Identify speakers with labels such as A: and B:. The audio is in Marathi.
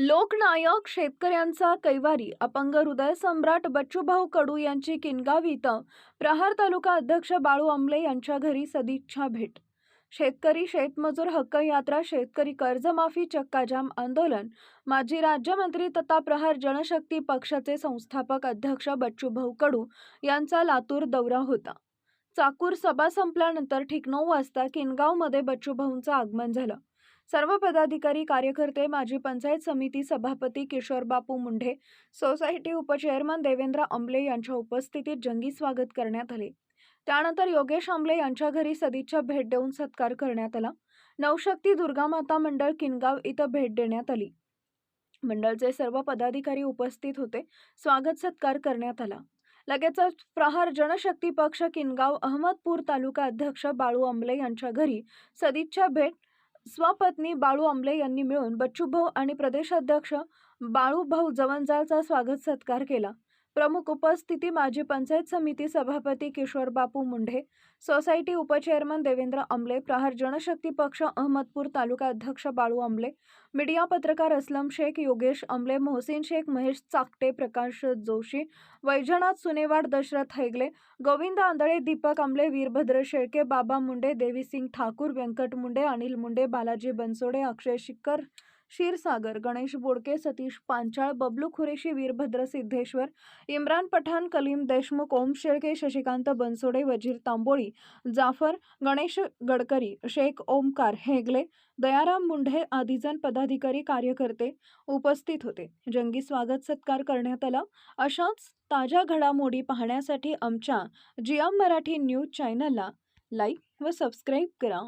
A: लोकनायक शेतकऱ्यांचा कैवारी अपंग हृदय सम्राट बच्चूभाऊ कडू यांची किनगाव इथं प्रहार तालुका अध्यक्ष बाळू आमले यांच्या घरी सदिच्छा भेट. शेतकरी शेतमजूर हक्क यात्रा शेतकरी कर्जमाफी चक्काजाम आंदोलन माजी राज्यमंत्री तथा प्रहार जनशक्ती पक्षाचे संस्थापक अध्यक्ष बच्चूभाऊ कडू यांचा लातूर दौरा होता. चाकूर सभा संपल्यानंतर ठीक नऊ वाजता किनगावमध्ये बच्चूभाऊंचं आगमन झालं. सर्व पदाधिकारी कार्यकर्ते माजी पंचायत समिती सभापती किशोर बापू मुंढे सोसायटी उपचेअरमन देवेंद्र आंबले यांच्या उपस्थितीत जंगी स्वागत करण्यात आले. त्यानंतर योगेश आंबले यांच्या घरी सदिच्छा भेट देऊन सत्कार करण्यात आला. नवशक्ती दुर्गामाता मंडळ किनगाव इथं भेट देण्यात आली. मंडळचे सर्व पदाधिकारी उपस्थित होते. स्वागत सत्कार करण्यात आला. लगेचच प्रहार जनशक्ती पक्ष किनगाव अहमदपूर तालुका अध्यक्ष बाळू आंबले यांच्या घरी सदिच्छा भेट स्वपत्नी बाळू आंबले यांनी मिळून बच्चूभाऊ आणि प्रदेशाध्यक्ष बाळूभाऊ जवंजाळचा स्वागत सत्कार केला. प्रमुख उपस्थिती माजी पंचायत समिती सभापती किशोर बापू मुंढे सोसायटी उपचेअरमन देवेंद्र अमले प्रहार जनशक्ती पक्ष अहमदपूर तालुका अध्यक्ष बाळू अमले मीडिया पत्रकार असलम शेख योगेश अमले मोहसिन शेख महेश चाकटे प्रकाश जोशी वैजनाथ सुनेवाड दशरथ हैगले गोविंद आंधळे दीपक अमले वीरभद्र शेळके बाबा मुंडे देवीसिंग ठाकूर व्यंकट मुंडे अनिल मुंडे बालाजी बनसोडे अक्षय शिक्कर क्षीरसागर गणेश बोडके सतीश पांचाळ बबलू खुरेशी वीरभद्र सिद्धेश्वर इम्रान पठाण कलीम देशमुख ओम शेळके शशिकांत बनसोडे वजीर तांबोळी जाफर गणेश गडकरी शेख ओमकार हेगले दयाराम मुंढे आदीजन पदाधिकारी कार्यकर्ते उपस्थित होते. जंगी स्वागत सत्कार करण्यात आला. अशाच ताज्या घडामोडी पाहण्यासाठी आमच्या जियाम मराठी न्यूज चॅनलला लाईक व सबस्क्राईब करा.